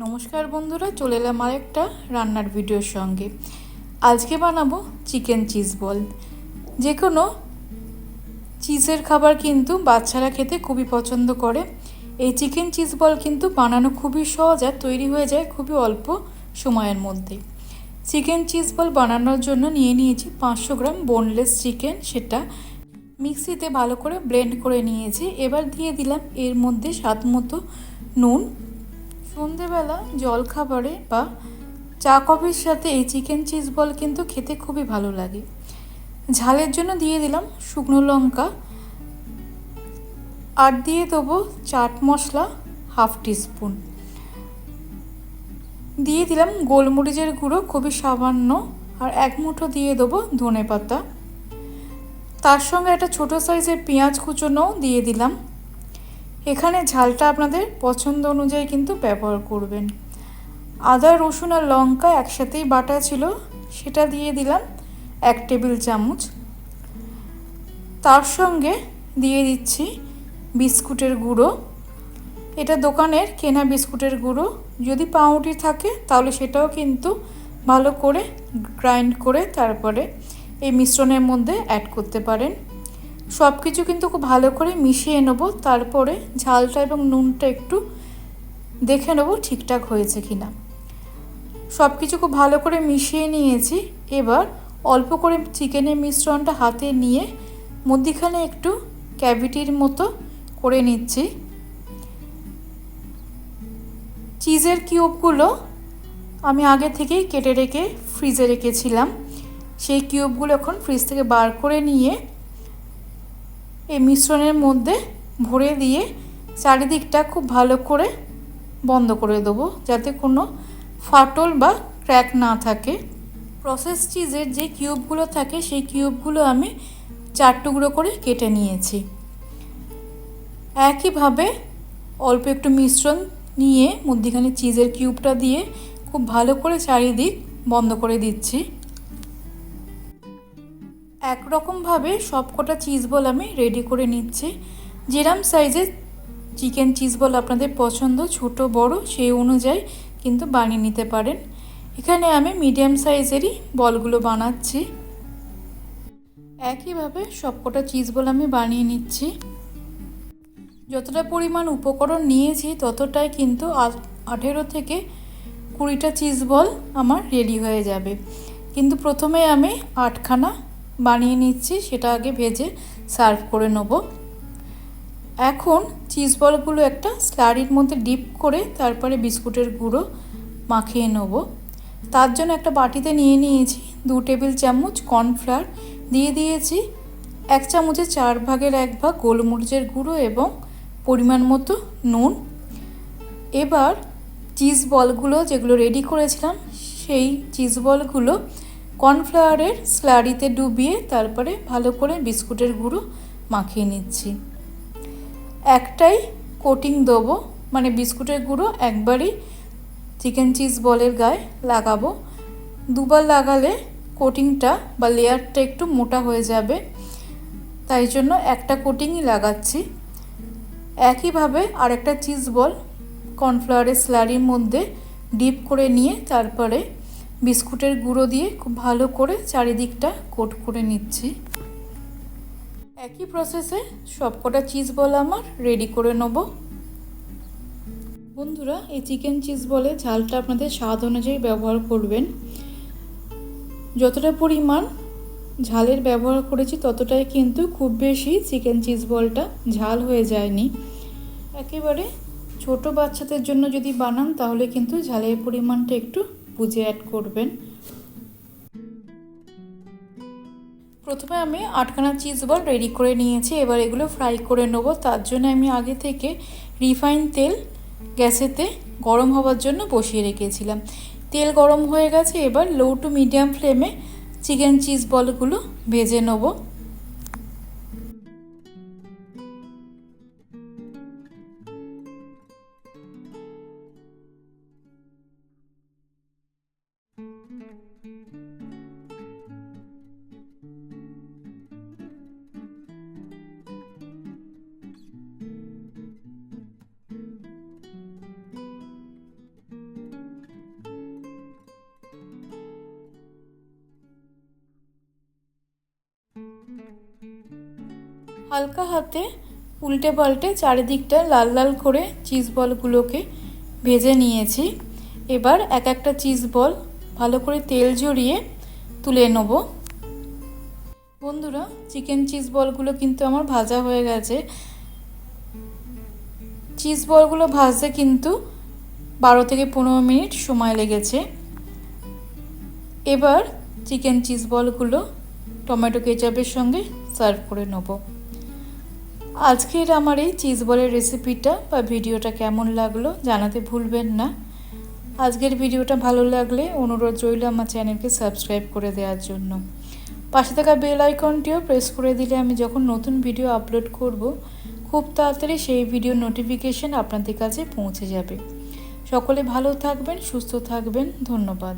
নমস্কার বন্ধুরা, চলে এলাম আরেকটা রান্নার ভিডিওর সঙ্গে। আজকে বানাবো চিকেন চিজ বল। যে কোনো চিজের খাবার কিন্তু বাচ্চারা খেতে খুবই পছন্দ করে। এই চিকেন চিজ বল কিন্তু বানানো খুবই সহজ আর তৈরি হয়ে যায় খুবই অল্প সময়ের মধ্যে। চিকেন চিজ বল বানানোর জন্য নিয়ে নিয়েছি পাঁচশো গ্রাম বোনলেস চিকেন, সেটা মিক্সিতে ভালো করে ব্লেন্ড করে নিয়েছি। এবার দিয়ে দিলাম এর মধ্যে স্বাদ মতো নুন সন্ধেবেলা জলখাবারে বা চা কফির সাথে এই চিকেন চিজ বল কিন্তু খেতে খুবই ভালো লাগে। ঝালের জন্য দিয়ে দিলাম শুকনো লঙ্কা। আর দিয়ে দেবো চাট মশলা হাফ টিস্পুন। দিয়ে দিলাম গোলমরিচের গুঁড়ো খুবই সামান্য আর এক মুঠো দিয়ে দেবো ধনে পাতা তার সঙ্গে একটা ছোটো সাইজের পেঁয়াজ কুচোনোও দিয়ে দিলাম। এখানে ঝালটা আপনাদের পছন্দ অনুযায়ী কিন্তু ব্যবহার করবেন। আদা, রসুন আর লঙ্কা একসাথেই বাটা ছিল, সেটা দিয়ে দিলাম এক টেবিল চামচ। তার সঙ্গে দিয়ে দিচ্ছি বিস্কুটের গুঁড়ো। এটা দোকানের কেনা বিস্কুটের গুঁড়ো। যদি পাউরুটি থাকে, তাহলে সেটাও কিন্তু ভালো করে গ্রাইন্ড করে তারপরে এই মিশ্রণের মধ্যে অ্যাড করতে পারেন। সব কিছু কিন্তু খুব ভালো করে মিশিয়ে নেব, তারপরে ঝালটা এবং নুনটা একটু দেখে নেব ঠিকঠাক হয়েছে কি না সব কিছু খুব ভালো করে মিশিয়ে নিয়েছি, এবার অল্প করে চিকেনের মিশ্রণটা হাতে নিয়ে মধ্যিখানে একটু ক্যাভিটির মতো করে নিচ্ছি। চিজের কিউবগুলো আমি আগে থেকেই কেটে রেখে ফ্রিজে রেখেছিলাম। সেই কিউবগুলো এখন ফ্রিজ থেকে বার করে নিয়ে এই মিশ্রণের মধ্যে ভরে দিয়ে চারিদিকটা খুব ভালো করে বন্ধ করে দেবো, যাতে কোনো ফাটল বা ক্র্যাক না থাকে। প্রসেস চিজের যে কিউবগুলো থাকে, সেই কিউবগুলো আমি চার টুকরো করে কেটে নিয়েছি। একইভাবে অল্প একটু মিশ্রণ নিয়ে মধ্যিখানে চিজের কিউবটা দিয়ে খুব ভালো করে চারিদিক বন্ধ করে দিচ্ছি। একরকমভাবে সব কটা চিজ বল আমি রেডি করে নিচ্ছি। যেরাম সাইজের চিকেন চিজ বল আপনাদের পছন্দ, ছোট, বড়, সেই অনুযায়ী কিন্তু বানিয়ে নিতে পারেন। এখানে আমি মিডিয়াম সাইজেরই বলগুলো বানাচ্ছি। একইভাবে সবকটা চিজ বল আমি বানিয়ে নিচ্ছি। যতটা পরিমাণ উপকরণ নিয়েছি, ততটাই কিন্তু আঠেরো থেকে কুড়িটা চিজ বল আমার রেডি হয়ে যাবে। কিন্তু প্রথমে আমি আটখানা বানিয়ে নিচ্ছি, সেটা আগে ভেজে সার্ভ করে নেব। এখন চিজ বলগুলো একটা স্লারির মধ্যে ডিপ করে তারপরে বিস্কুটের গুঁড়ো মাখিয়ে নেব। তার জন্য একটা বাটিতে নিয়ে নিয়েছি দু টেবিল চামচ কর্নফ্লাওয়ার দিয়ে দিয়েছি এক চামচে চার ভাগের এক ভাগ গোলমরিচের গুঁড়ো এবং পরিমাণ মতো নুন। এবার চিজ বলগুলো যেগুলো রেডি করেছিলাম, সেই চিজ বলগুলো কর্নফ্লাওয়ারের স্লারিতে ডুবিয়ে তারপরে ভালো করে বিস্কুটের গুঁড়ো মাখিয়ে নিচ্ছি। একটাই কোটিং দেবো মানে বিস্কুটের গুঁড়ো একবারই চিকেন চিজ বলের গায়ে লাগাবো। দুবার লাগালে কোটিংটা বা লেয়ারটা একটু মোটা হয়ে যাবে, তাই জন্য একটা কোটিংই লাগাচ্ছি। একইভাবে আরেকটা চিজ বল কর্নফ্লাওয়ারের স্লারির মধ্যে ডিপ করে নিয়ে তারপরে বিস্কুটের গুঁড়ো দিয়ে খুব ভালো করে চারিদিকটা কোট করে নিচ্ছি। একই প্রসেসে সবকটা চিজ বল আমার রেডি করে নেব। বন্ধুরা, এই চিকেন চিজ বলে ঝালটা আপনাদের স্বাদ অনুযায়ী ব্যবহার করবেন। যতটা পরিমাণ ঝালের ব্যবহার করেছি, ততটাই কিন্তু খুব বেশি চিকেন চিজ বলটা ঝাল হয়ে যায়নি। একেবারে ছোট বাচ্চাদের জন্য যদি বানান, তাহলে কিন্তু ঝালের পরিমাণটা একটু বুঝে অ্যাড করবেন। প্রথমে আমি আটখানা চিজ বল রেডি করে নিয়েছি, এবার এগুলো ফ্রাই করে নেব। তার জন্য আমি আগে থেকে রিফাইন তেল গ্যাসেতে গরম হওয়ার জন্য বসিয়ে রেখেছিলাম। তেল গরম হয়ে গেছে, এবার লো টু মিডিয়াম ফ্লেমে চিকেন চিজ বলগুলো ভেজে নেব। হালকা হাতে উল্টে পাল্টে চারিদিকটা লাল লাল করে চিজ বলগুলোকে ভেজে নিয়েছি। এবার এক একটা চিজ বল ভালো করে তেল জড়িয়ে তুলে নেব। বন্ধুরা চিকেন চিজ বলগুলো কিন্তু আমার ভাজা হয়ে গেছে। চিজ বলগুলো ভাজতে কিন্তু বারো থেকে পনেরো মিনিট সময় লেগেছে। এবার চিকেন চিজ বলগুলো টমেটো কেচাপের সঙ্গে সার্ভ করে নেব। আজকের আমার এই চিজ বলের রেসিপিটা বা ভিডিওটা কেমন লাগল জানাতে ভুলবেন না। আজকের ভিডিওটা ভালো লাগলে অনুরোধ রইল আমার চ্যানেলকে সাবস্ক্রাইব করে দেওয়ার জন্য। পাশে থাকা বেল আইকনটিও প্রেস করে দিলে আমি যখন নতুন ভিডিও আপলোড করব, খুব তাড়াতাড়ি সেই ভিডিও নোটিফিকেশন আপনাদের কাছে পৌঁছে যাবে। সকলে ভালো থাকবেন, সুস্থ থাকবেন, ধন্যবাদ।